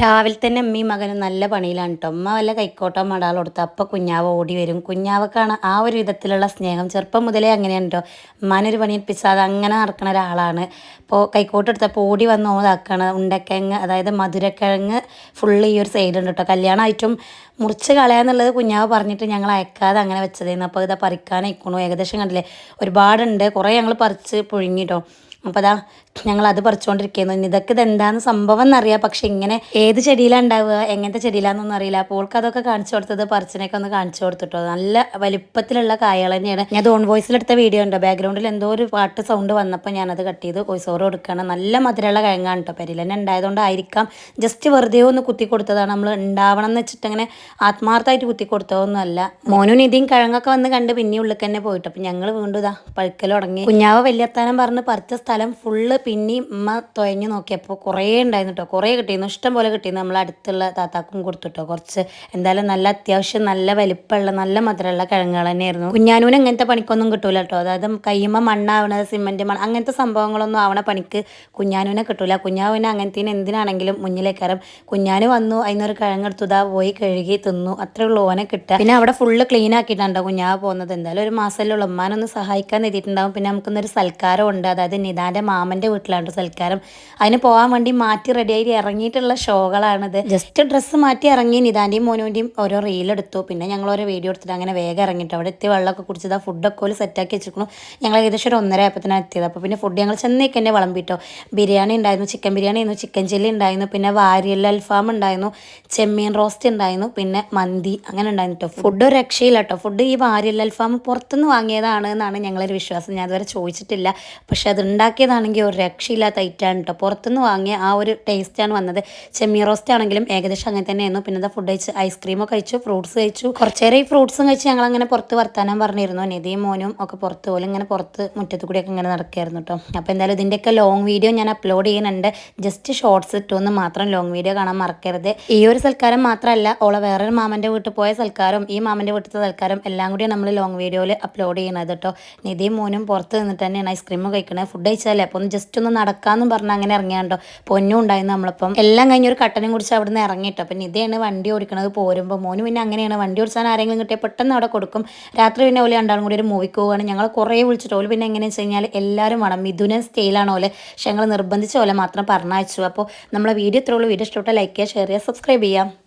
രാവിലെ തന്നെ അമ്മയും മകനും നല്ല പണിയിലാണ് കേട്ടോ അമ്മ വല്ല കൈക്കോട്ടോ മടാൾ കൊടുത്ത് അപ്പം കുഞ്ഞാവ് ഓടി വരും. കുഞ്ഞാവക്കാണ് ആ ഒരു വിധത്തിലുള്ള സ്നേഹം. ചെറുപ്പം മുതലേ അങ്ങനെയാണ് കേട്ടോ ഉമ്മാനൊരു പണിയെടുപ്പിച്ചാൽ അങ്ങനെ നടക്കുന്ന ഒരാളാണ്. ഇപ്പോൾ കൈക്കോട്ട് എടുത്തപ്പോൾ ഓടി വന്ന് ഓതാക്കണം. ഉണ്ടക്കിഴങ്ങ് അതായത് മധുരക്കിഴങ്ങ് ഫുള്ള് ഈ ഒരു സൈഡുണ്ട് കേട്ടോ കല്യാണമായിട്ടും മുറിച്ച് കളയാന്നുള്ളത് കുഞ്ഞാവ് പറഞ്ഞിട്ട് ഞങ്ങൾ അയക്കാതെ അങ്ങനെ വെച്ചതായിരുന്നു അപ്പോൾ ഇതാ പറിക്കാനായിക്കണു. ഏകദേശം കണ്ടില്ലേ? ഒരുപാടുണ്ട്. കുറേ ഞങ്ങൾ പറിച്ച് പുഴുങ്ങിട്ടോ അപ്പോൾ അതാ ഞങ്ങൾ അത് പറിച്ചുകൊണ്ടിരിക്കുന്നു ഇതൊക്കെ ഇത് എന്താന്ന് സംഭവം എന്നറിയാം. പക്ഷെ ഇങ്ങനെ ഏത് ചെടിയിലാണ് ഉണ്ടാവുക എങ്ങനത്തെ ചെടിയിലാണെന്നൊന്നും അറിയില്ല. അപ്പോൾ ഓൾക്ക് അതൊക്കെ കാണിച്ചു കൊടുത്തത് പറിച്ചിനൊക്കെ ഒന്ന് കാണിച്ചു കൊടുത്തിട്ടോ. നല്ല വലിപ്പത്തിലുള്ള കായകൾ തന്നെയാണ്. ഞാൻ ഓൺ വോയിസിലെടുത്ത വീഡിയോ ഉണ്ടോ? ബാക്ക്ഗ്രൗണ്ടിൽ എന്തോ ഒരു പാട്ട് സൗണ്ട് വന്നപ്പോൾ ഞാനത് കട്ട് ചെയ്ത് വോയിസ് ഓവർ കൊടുക്കുകയാണ്. നല്ല മധുരമുള്ള കിഴങ്ങാണ് കേട്ടോ. പെരിൽ തന്നെ ഉണ്ടായതുകൊണ്ടായിരിക്കാം ജസ്റ്റ് വെറുതെ ഒന്ന് കുത്തി കൊടുത്തതാണ്. നമ്മൾ ഉണ്ടാവണം എന്ന് വെച്ചിട്ട് അങ്ങനെ ആത്മാർത്ഥമായിട്ട് കുത്തി കൊടുത്തതൊന്നുമല്ല. മോനും നിധിയും കിഴങ്ങൊക്കെ വന്ന് കണ്ട് പിന്നെ ഉള്ളിൽ തന്നെ പോയിട്ട്. അപ്പം ഞങ്ങൾ വീണ്ടും ഇതാ പഴുക്കൽ തുടങ്ങി. കുഞ്ഞാവ് വലിയത്താനം പറഞ്ഞ് പറിച്ച ഫുള്ള് പിന്നെയും ഉമ്മ തുഴഞ്ഞു നോക്കിയപ്പോൾ കുറേ ഉണ്ടായിരുന്നു കേട്ടോ കുറേ കിട്ടിയിരുന്നു. ഇഷ്ടം പോലെ കിട്ടിയിരുന്നു. നമ്മൾ അടുത്തുള്ള താത്താക്കും കൊടുത്തു കൊടുത്തുട്ടോ. കുറച്ച് എന്തായാലും നല്ല അത്യാവശ്യം നല്ല വലിപ്പമുള്ള നല്ല മധുരമുള്ള കിഴങ്ങുകൾ തന്നെയായിരുന്നു. കുഞ്ഞാനൂന് അങ്ങനത്തെ പണിക്കൊന്നും കിട്ടൂല കേട്ടോ അതായത് കയ്യുമ്മ മണ്ണാവണത് സിമെന്റ് മണ്ണ് അങ്ങനത്തെ സംഭവങ്ങളൊന്നും ആവണ പണിക്ക് കുഞ്ഞാനൂനെ കിട്ടൂല. കുഞ്ഞാവിനെ അങ്ങനത്തേന് എന്തിനാണെങ്കിലും മുന്നിലേക്കരം. കുഞ്ഞാനു വന്നു അതിനൊരു കിഴങ്ങെടുത്തു ഇതാ പോയി കഴുകി തിന്നു. അത്രേ ഉള്ളൂ ഓനെ കിട്ടുക. പിന്നെ അവിടെ ഫുള്ള് ക്ലീൻ ആക്കിയിട്ടുണ്ടോ കുഞ്ഞാവ് പോകുന്നത്. എന്തായാലും ഒരു മാസമല്ലേ ഉള്ളൂ. ഉമ്മാനൊന്ന് സഹായിക്കാൻ എത്തിയിട്ടുണ്ടാവും പിന്നെ നമുക്കൊന്നൊരു സൽക്കാരം ഉണ്ട് അതായത് നിതാന്റെ മാമന്റെ വീട്ടിലാണ് സൽക്കാരം. അതിന് പോകാൻ വേണ്ടി മാറ്റി റെഡിയായി ഇറങ്ങിയിട്ടുള്ള ഷോകളാണിത്. ജസ്റ്റ് ഡ്രസ്സ് മാറ്റി ഇറങ്ങി നിതാന്റെയും മോനുവിന്റെയും ഓരോ റീലെടുത്തു പിന്നെ ഞങ്ങൾ ഓരോ വീഡിയോ എടുത്തിട്ട് അങ്ങനെ വേഗം ഇറങ്ങിയിട്ട് അവിടെ എത്തി വെള്ളമൊക്കെ കുടിച്ചത് ആ ഫുഡൊക്കെ ഒരു സെറ്റാക്കി വെച്ചിരിക്കുന്നു. ഞങ്ങൾ ഏകദേശം ഒരു ഒന്നര ആയപ്പത്തിനാണ് എത്തിയത്. അപ്പോൾ പിന്നെ ഫുഡ് ഞങ്ങൾ ചെന്നേക്ക് തന്നെ വിളമ്പിട്ടോ. ബിരിയാണി ഉണ്ടായിരുന്നു ചിക്കൻ ബിരിയാണി ആയിരുന്നു ചിക്കൻ ചില്ലി ഉണ്ടായിരുന്നു പിന്നെ വാരിയൽ അൽഫാം ഉണ്ടായിരുന്നു ചെമ്മീൻ റോസ്റ്റ് ഉണ്ടായിരുന്നു പിന്നെ മന്തി അങ്ങനെ ഉണ്ടായിരുന്നു കേട്ടോ ഫുഡ് ഒരു രക്ഷയില്ല കേട്ടോ ഫുഡ് ഈ വാരിയൽ അൽഫാം പുറത്തുനിന്ന് വാങ്ങിയതാണ് എന്നാണ് ഞങ്ങളൊരു വിശ്വാസം. ഞാൻ അതുവരെ ചോദിച്ചിട്ടില്ല. പക്ഷെ അത് ഉണ്ടാക്കിയതാണെങ്കിൽ ഒരു രക്ഷയില്ലാത്ത ഐറ്റാണ് കേട്ടോ പുറത്തുനിന്ന് വാങ്ങിയ ആ ഒരു ടേസ്റ്റാണ് വന്നത്. ചെമ്മീ റോസ്റ്റ് ആണെങ്കിലും ഏകദേശം അങ്ങനെ തന്നെയായിരുന്നു. പിന്നെ ഫുഡ് കഴിച്ച് ഐസ്ക്രീമൊക്കെ കഴിച്ചു ഫ്രൂട്ട്സ് കഴിച്ചു. കുറച്ചേറെ ഈ ഫ്രൂട്ട്സും കഴിച്ച് ഞങ്ങൾ അങ്ങനെ പുറത്ത് വർത്താനം പറഞ്ഞിരുന്നു. നിധിയും മോനും ഒക്കെ പുറത്ത് പോലും ഇങ്ങനെ പുറത്ത് മുറ്റത്ത് കൂടിയൊക്കെ ഇങ്ങനെ നടക്കുകയായിരുന്നു കേട്ടോ അപ്പോൾ എന്തായാലും ഇതിന്റെയൊക്കെ ലോങ് വീഡിയോ ഞാൻ അപ്ലോഡ് ചെയ്യുന്നുണ്ട്. ജസ്റ്റ് ഷോർട്സ് ഇട്ടുമെന്ന് മാത്രം ലോങ് വീഡിയോ കാണാൻ മറക്കരുത്. ഈ ഒരു സൽക്കാരം മാത്രമല്ല ഓളെ വേറൊരു മാമന്റെ വീട്ടിൽ പോയ സൽക്കാരം ഈ മാമന്റെ വീട്ടിലത്തെ സൽക്കാരം എല്ലാം കൂടി നമ്മൾ ലോങ് വീഡിയോയിൽ അപ്ലോഡ് ചെയ്യണത് കേട്ടോ നിധിയും മോനും പുറത്ത് നിന്നിട്ട് തന്നെയാണ് ഐസ്ക്രീം കഴിക്കുന്നത് ഫുഡ് കഴിച്ചാലേ അപ്പോൾ ഒന്ന് ജസ്റ്റ് ഒന്ന് നടക്കാന്ന് പറഞ്ഞ് അങ്ങനെ ഇറങ്ങിയാണ്ടോ? പൊന്നും ഉണ്ടായിരുന്നു നമ്മളിപ്പം. എല്ലാം കഴിഞ്ഞ് ഒരു കട്ടനും കുടിച്ച് അവിടെ നിന്ന് ഇറങ്ങിയിട്ടോ പിന്നെ ഇതാണ് വണ്ടി ഓടിക്കണത് പോരുമ്പോൾ മോന് പിന്നെ അങ്ങനെയാണ്. വണ്ടി ഓടിച്ചാൽ ആരെങ്കിലും കിട്ടിയാൽ പെട്ടെന്ന് അവിടെ കൊടുക്കും. രാത്രി പിന്നെ ഓലെ രണ്ടാളും കൂടി ഒരു മൂവിക്ക് പോവുകയാണ് ഞങ്ങൾ കുറേ വിളിച്ചിട്ട് ഓൽ പിന്നെ എങ്ങനെയാണെന്ന് വെച്ച് കഴിഞ്ഞാൽ എല്ലാവരും വേണം. മിഥുനൻ സ്റ്റൈലാണ് ഓലെ. പക്ഷെ ഞങ്ങൾ നിർബന്ധിച്ച ഓലെ മാത്രം പറഞ്ഞയച്ചു. അപ്പോൾ നമ്മളെ വീഡിയോ ഇത്രയുള്ളൂ വീഡിയോ ഇഷ്ടപ്പെട്ട ലൈക്ക് ചെയ്യുക ഷെയർ ചെയ്യുക സബ്സ്ക്രൈബ് ചെയ്യാം